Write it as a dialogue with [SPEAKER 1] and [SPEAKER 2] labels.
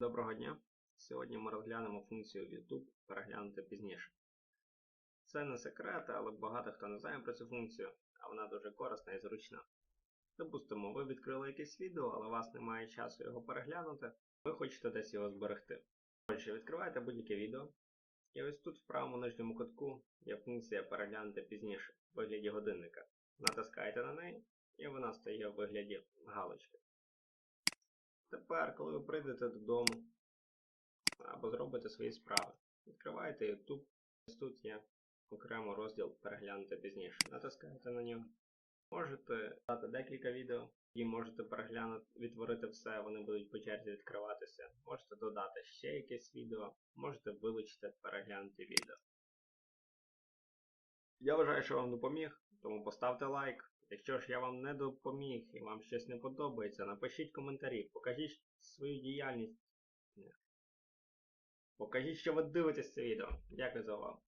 [SPEAKER 1] Доброго дня! Сьогодні ми розглянемо функцію YouTube переглянути пізніше. Це не секрет, але багато хто не знає про цю функцію, а вона дуже корисна і зручна. Допустимо, ви відкрили якесь відео, але у вас немає часу його переглянути, ви хочете десь його зберегти. Отже, відкриваєте будь-яке відео, і ось тут в правому нижньому кутку є функція переглянути пізніше в вигляді годинника. Натискаєте на неї, і вона стає в вигляді галочки. Тепер, коли ви прийдете додому або зробите свої справи, відкриваєте YouTube, ось тут є окремо розділ переглянути пізніше. Натискаєте на нього. Можете дати декілька відео, і можете переглянути, відтворити все, вони будуть по черзі відкриватися. Можете додати ще якесь відео, можете вилучити переглянути відео. Я вважаю, що вам допоміг, тому поставте лайк. Якщо ж я вам не допоміг і вам щось не подобається, напишіть коментарі, покажіть свою діяльність. Покажіть, що ви дивитесь це відео. Дякую за увагу.